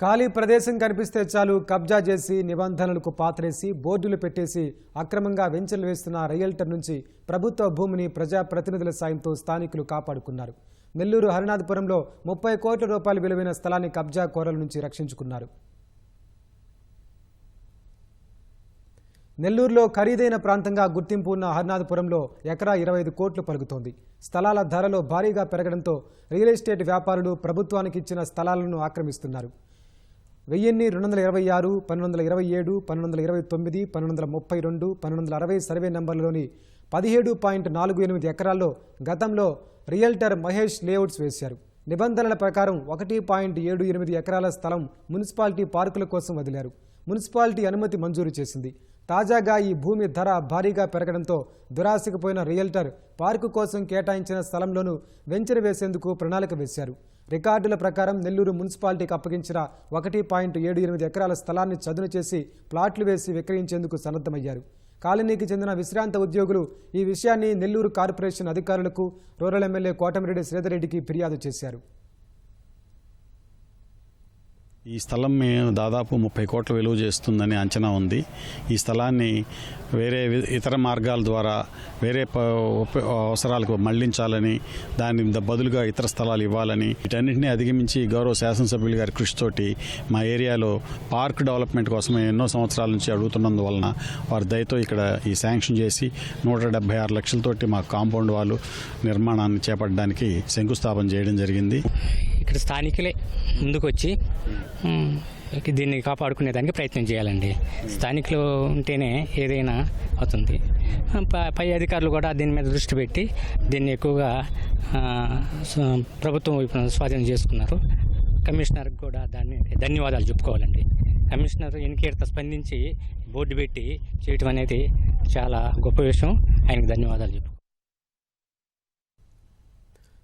ఖాళీ ప్రదేశం కనిపిస్తే చాలు కబ్జా చేసి నిబంధనలకు పాత్రేసి బోర్డులు పెట్టేసి అక్రమంగా వెంచలు వేస్తున్న రియల్టర్ నుంచి ప్రభుత్వ భూమిని ప్రజాప్రతినిధుల సాయంతో స్థానికులు కాపాడుకున్నారు. నెల్లూరు హరినాథపురంలో ముప్పై కోట్ల రూపాయలు విలువైన స్థలాన్ని కబ్జా కోరల నుంచి రక్షించుకున్నారు. నెల్లూరులో ఖరీదైన ప్రాంతంగా గుర్తింపు ఉన్న హర్నాథపురంలో ఎకరా ఇరవై ఐదు కోట్లు పలుకుతోంది. స్థలాల ధరలో భారీగా పెరగడంతో రియల్ ఎస్టేట్ వ్యాపారులు ప్రభుత్వానికి ఇచ్చిన స్థలాలను ఆక్రమిస్తున్నారు. వెయ్యిన్ని రెండు వందల ఇరవై ఆరు పన్నెండు వందల ఇరవై ఏడు పన్నెండు వందల ఇరవై తొమ్మిది పన్నెండు వందల ముప్పై రెండు పన్నెండు వందల అరవై సర్వే నెంబర్లోని పదిహేడు పాయింట్ నాలుగు ఎనిమిది ఎకరాల్లో గతంలో రియల్టర్ మహేష్ లేఅవుట్స్ వేశారు. నిబంధనల ప్రకారం ఒకటి పాయింట్ ఏడు ఎనిమిది ఎకరాల స్థలం మున్సిపాలిటీ పార్కుల కోసం వదిలారు. మున్సిపాలిటీ అనుమతి మంజూరు చేసింది. తాజాగా ఈ భూమి ధర భారీగా పెరగడంతో దురాశకు పోయిన రియల్టర్ పార్కు కోసం కేటాయించిన స్థలంలోనూ వెంచర్ వేసేందుకు ప్రణాళిక వేశారు. రికార్డుల ప్రకారం నెల్లూరు మున్సిపాలిటీకి అప్పగించిన ఒకటి పాయింట్ ఏడు ఎనిమిది ఎకరాల స్థలాన్ని చదును చేసి ప్లాట్లు వేసి విక్రయించేందుకు సన్నద్ధమయ్యారు. కాలనీకి చెందిన విశ్రాంత ఉద్యోగులు ఈ విషయాన్ని నెల్లూరు కార్పొరేషన్ అధికారులకు రూరల్ ఎమ్మెల్యే కోటమిరెడ్డి శ్రీధర్రెడ్డికి ఫిర్యాదు చేశారు. ఈ స్థలం మేము దాదాపు ముప్పై కోట్ల విలువ చేస్తుందని అంచనా ఉంది. ఈ స్థలాన్ని వేరే ఇతర మార్గాల ద్వారా వేరే ప- ఉప- అవసరాలకు మళ్ళించాలని దాని బదులుగా ఇతర స్థలాలు ఇవ్వాలని వీటన్నింటినీ అధిగమించి గౌరవ శాసనసభ్యులు గారి కృషితోటి మా ఏరియాలో పార్క్ డెవలప్మెంట్ కోసమే ఎన్నో సంవత్సరాల నుంచి అడుగుతున్నందువలన వారి దయతో ఇక్కడ ఈ శాంక్షన్ చేసి నూట డెబ్బై ఆరు లక్షలతోటి మా కాంపౌండ్ వాళ్ళు నిర్మాణాన్ని చేపట్టడానికి శంకుస్థాపన చేయడం జరిగింది. ఇక్కడ స్థానికులే ముందుకు వచ్చి దీన్ని కాపాడుకునేదానికి ప్రయత్నం చేయాలండి. స్థానికులు ఉంటేనే ఏదైనా అవుతుంది. పై అధికారులు కూడా దీని మీద దృష్టి పెట్టి దీన్ని ఎక్కువగా ప్రభుత్వం వైపున స్వాధీనం చేసుకున్నారు. కమిషనర్కి కూడా దాన్ని ధన్యవాదాలు చెప్పుకోవాలండి. కమిషనర్ ఎన్నికేత స్పందించి బోర్డు పెట్టి చేయటం అనేది చాలా గొప్ప విషయం. ఆయనకు ధన్యవాదాలు చెప్పుకోవాలి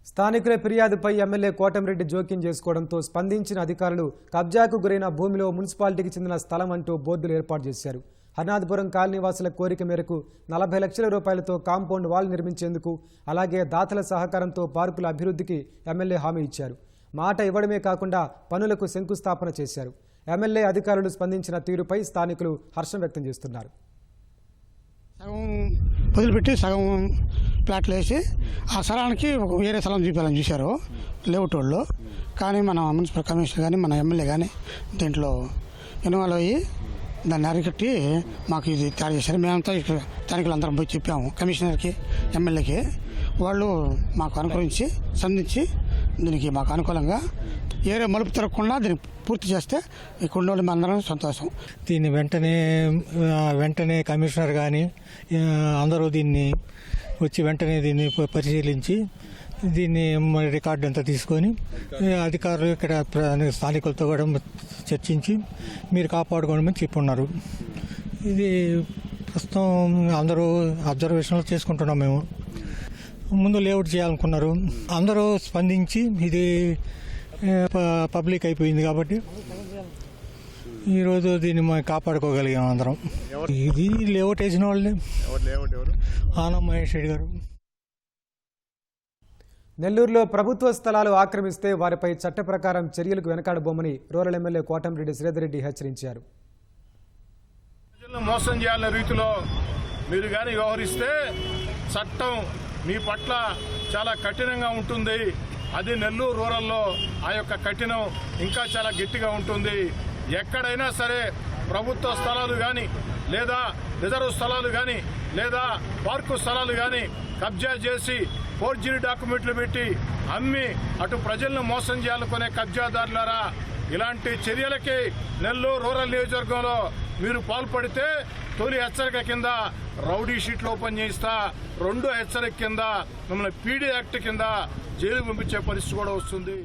స్థానికుల ఫిర్యాదుపై ఎమ్మెల్యే కోటమిరెడ్డి జోక్యం చేసుకోవడంతో స్పందించిన అధికారులు కబ్జాకు గురైన భూమిలో మున్సిపాలిటీకి చెందిన స్థలం అంటూ బోర్డులు ఏర్పాటు చేశారు. హర్నాథపురం కాలనీవాసుల కోరిక మేరకు నలభై లక్షల రూపాయలతో కాంపౌండ్ వాల్ నిర్మించేందుకు అలాగే దాతల సహకారంతో పార్కుల అభివృద్ధికి ఎమ్మెల్యే హామీ ఇచ్చారు. మాట ఇవ్వడమే కాకుండా పనులకు శంకుస్థాపన చేశారు. ఎమ్మెల్యే అధికారులు స్పందించిన తీరుపై స్థానికులు హర్షం వ్యక్తం చేస్తున్నారు. సగం వదిలిపెట్టి సగం ప్లాట్లు వేసి ఆ స్థలానికి వేరే స్థలం చూపించాలని చూశారు. లేఅవుట్ వాళ్ళు కానీ మన మున్సిపల్ కమిషనర్ కానీ మన ఎమ్మెల్యే కానీ దీంట్లో ఇన్వాల్వ్ అయ్యి దాన్ని అరికట్టి మాకు ఇది తయారు చేశారు. మేమంతా ఇక్కడ స్థానికులు అందరం పోయి చెప్పాము కమిషనర్కి ఎమ్మెల్యేకి. వాళ్ళు మాకు అనుకరించి సంధించి దీనికి మాకు అనుకూలంగా ఏరే మలుపు తిరగకుండా దీన్ని పూర్తి చేస్తే ఇక్కడ ఉన్న వాళ్ళు అందరం సంతోషం. దీన్ని వెంటనే వెంటనే కమిషనర్ కానీ అందరూ దీన్ని వచ్చి వెంటనే దీన్ని పరిశీలించి దీన్ని రికార్డు అంతా తీసుకొని అధికారులు ఇక్కడ స్థానికులతో కూడా చర్చించి మీరు కాపాడుకోవడమని చెప్పున్నారు ఇది ప్రస్తుతం అందరూ అబ్జర్వేషన్లు చేసుకుంటున్నాం మేము. ముందు లేఅవుట్ చేయాలనుకున్నారు. అందరూ స్పందించి ఇది పబ్లిక్ అయిపోయింది కాబట్టి ఈరోజు దీన్ని మనం కాపాడుకోగలిగాం అందరం. ఇది లేఅవుట్ వేసిన వాళ్ళే. ఆనం మహేష్ రెడ్డి గారు. నెల్లూరులో ప్రభుత్వ స్థలాలు ఆక్రమిస్తే వారిపై చట్ట ప్రకారం చర్యలకు వెనకాడబోమని రూరల్ ఎమ్మెల్యే కోటంరెడ్డి శ్రీధర్రెడ్డి హెచ్చరించారు. మోసం చేయాలనే రీతిలో మీరు కానీ వ్యవహరిస్తే చట్టం మీ పట్ల చాలా కఠినంగా ఉంటుంది. అది నెల్లూరు రూరల్లో ఆ యొక్క కఠినం ఇంకా చాలా గట్టిగా ఉంటుంది. ఎక్కడైనా సరే ప్రభుత్వ స్థలాలు కానీ లేదా రిజర్వ్ స్థలాలు కానీ లేదా పార్కు స్థలాలు కానీ కబ్జా చేసి ఫోర్జరీ డాక్యుమెంట్లు పెట్టి అమ్మి అటు ప్రజలను మోసం చేయాలనుకునే కబ్జాదారులారా ఇలాంటి చర్యలకి నెల్లూరు రూరల్ నియోజకవర్గంలో మీరు పాల్పడితే తొలి హెచ్చరిక కింద రౌడీ షీట్లు ఓపెన్ చేయిస్తా. రెండో హెచ్చరిక కింద మిమ్మల్ని పీడీ యాక్ట్ కింద జైలు పంపించే పరిస్థితి కూడా వస్తుంది.